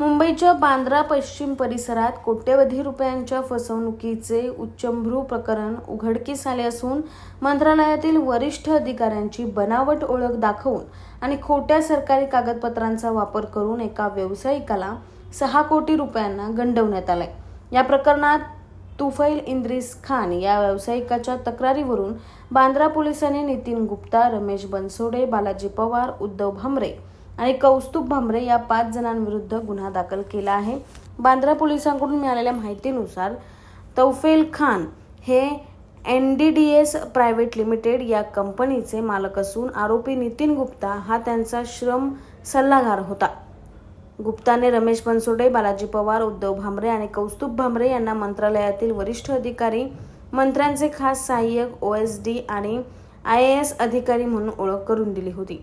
मुंबईच्या बांद्रा पश्चिम परिसरात कोट्यवधी रुपयांच्या फसवणुकीचे उच्चभ्रू प्रकरण उघडकीस आले असून मंत्रालयातील वरिष्ठ अधिकाऱ्यांची बनावट ओळख दाखवून आणि खोट्या सरकारी कागदपत्रांचा वापर करून एका व्यावसायिकाला सहा कोटी रुपयांना गंडवण्यात आलाय. या प्रकरणात तुफैल इंद्रिस खान या व्यावसायिकाच्या तक्रारीवरून बांद्रा पोलिसांनी नितीन गुप्ता रमेश बनसोडे बालाजी पवार उद्धव भामरे आणि कौस्तुभ भामरे या पाच जणांविरुद्ध गुन्हा दाखल केला आहे. बांद्रा पोलिसांकडून मिळालेल्या माहितीनुसार तौफेल खान हे N D D S private limited या कंपनीचे मालक असून आरोपी नितीन गुप्ता हा त्यांचा श्रम सल्लागार होता. गुप्ताने रमेश बनसोडे बालाजी पवार उद्धव भामरे आणि कौस्तुभ भामरे यांना मंत्रालयातील वरिष्ठ अधिकारी मंत्र्यांचे खास सहाय्यक ओ एस डी आणि आय ए एस अधिकारी म्हणून ओळख करून दिली होती.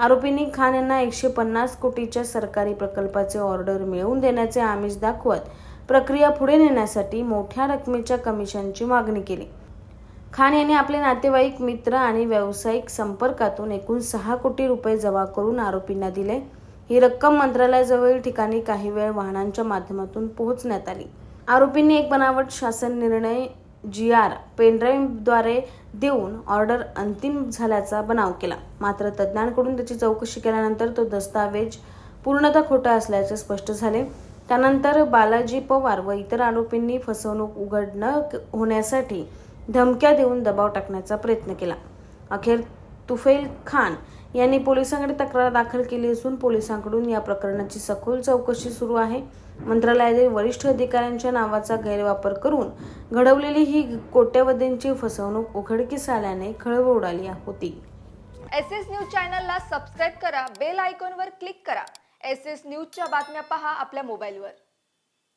आरोपींनी खान यांना एकशे पन्नास कोटीच्या सरकारी प्रकल्पाचे ऑर्डर मिळवून देण्याचे आमिष दाखवत प्रक्रिया पुढे नेण्यासाठी मोठ्या रकमेच्या कमिशनची मागणी केली. खान यांनी आपले नातेवाईक मित्र आणि व्यावसायिक संपर्कातून एकूण सहा कोटी रुपये जमा करून आरोपींना दिले. ही रक्कम मंत्रालयाजवळील ठिकाणी काही वेळ वाहनांच्या माध्यमातून पोहोचण्यात आली. आरोपींनी एक बनावट शासन निर्णय जी आर पेनड्राईव्हद्वारे देऊन ऑर्डर अंतिम झाल्याचा बनाव केला. मात्र तज्ज्ञांकडून त्याची चौकशी केल्यानंतर तो दस्तावेज पूर्णतः खोटा असल्याचे स्पष्ट झाले. त्यानंतर बालाजी पवार व इतर आरोपींनी फसवणूक उघड न होण्यासाठी धमक्या देऊन दबाव टाकण्याचा प्रयत्न केला. अखेर तुफेल खान यांनी पोलिसांकडे तक्रार दाखल केली असून पोलिसांकडून या प्रकरणाची सखोल चौकशी सुरू आहे. मंत्रालयातील वरिष्ठ अधिकाऱ्यांच्या नावाचा गैरवापर करून घडवलेली ही कोट्यवधींची फसवणूक उघडकीस आल्याने खळबळ उडाली होती. एस एस न्यूज चॅनलला सबस्क्राईब करा बेल आयकॉनवर क्लिक करा. एस एस न्यूजच्या बातम्या पहा आपल्या मोबाईलवर.